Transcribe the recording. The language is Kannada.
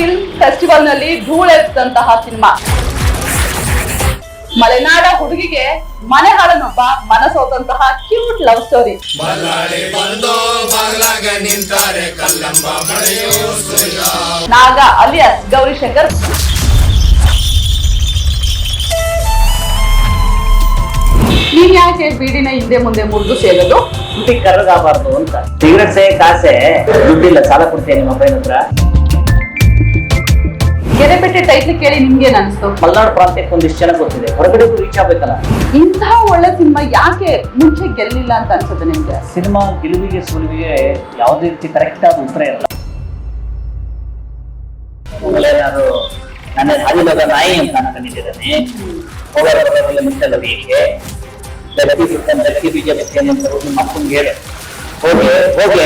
ಫಿಲ್ಮ್ ಫೆಸ್ಟಿವಲ್ನಲ್ಲಿ ಧೂಳೆತ್ತಂತಹ ಸಿನಿಮಾ. ಮಲೆನಾಡ ಹುಡುಗಿಗೆ ಮನೆ ಹಾಡನೊಬ್ಬ ಮನಸೋತಂತಹ cute love story. Naga alias Gowrishankar. ನೀನ್ ಬೀಡಿನ ಹಿಂದೆ ಮುಂದೆ ಮುರಿದು ಸೇರೋದು? ತುಟಿ ಕರ್ರಗಾಗಬಾರ್ದು ಅಂತ. ಸಿಗರೆಟ್ ಕಾಸೆ. ದುಡ್ಡಿಲ್ಲ, ಸಾಲ ಕೊಡ್ತೇನೆ ನಿಮ್ಮ ಹತ್ರ? ಕೆರೆಪೆಟ್ಟೆ ಟೈಟ್ಲ್ ಕೇಳಿ ನಿಮ್ಗೆ ಅನ್ಸ್ತು? ಮಲ್ನಾಡ್ ಪ್ರಾಂತ್ಯಕ್ಕೆ ಒಂದಿಷ್ಟು ಜನ ಗೊತ್ತಿದೆ. ಹೊರಗಡೆಗೂ ರೀಚ್ ಆಗ್ಬೇಕಲ್ಲ. ಇಂತಹ ಒಳ್ಳೆ ಸಿನಿಮಾ ಯಾಕೆ ಮುಂಚೆ ಗೆಲ್ಲಿಲ್ಲ ಅಂತ ಅನ್ಸುತ್ತೆ ನಿಮ್ಗೆ? ಸಿನಿಮಾ ಗೆಲುವಿಗೆ ಸೋಲುವಿಗೆ ಯಾವುದೇ ರೀತಿ ಕರೆಕ್ಟ್ ಆದ ಉತ್ತರ ಇರಲ್ಲ ಮೊದಲೇ ನನ್ನ ಹಾದಿಲದ ನಾಯಿ ಅಂತ ಅನ್ಕೊಂಡಿದ್ದೇನೆ ಹೋಗೋದ್ರಲ್ಲಿ ಮುಂಚೆಲ್ಲ ಹೀಗೆ ಜಗತಿ ಬಿಟ್ಟಂತ ಜಗತಿ ಬೀಜ ಬಿತ್ತೇನೆ ಅಂತ ಮಕ್ಕಳಿಗೆ ಹೇಳು. ಹೋಗಿ ಹೋಗಿ.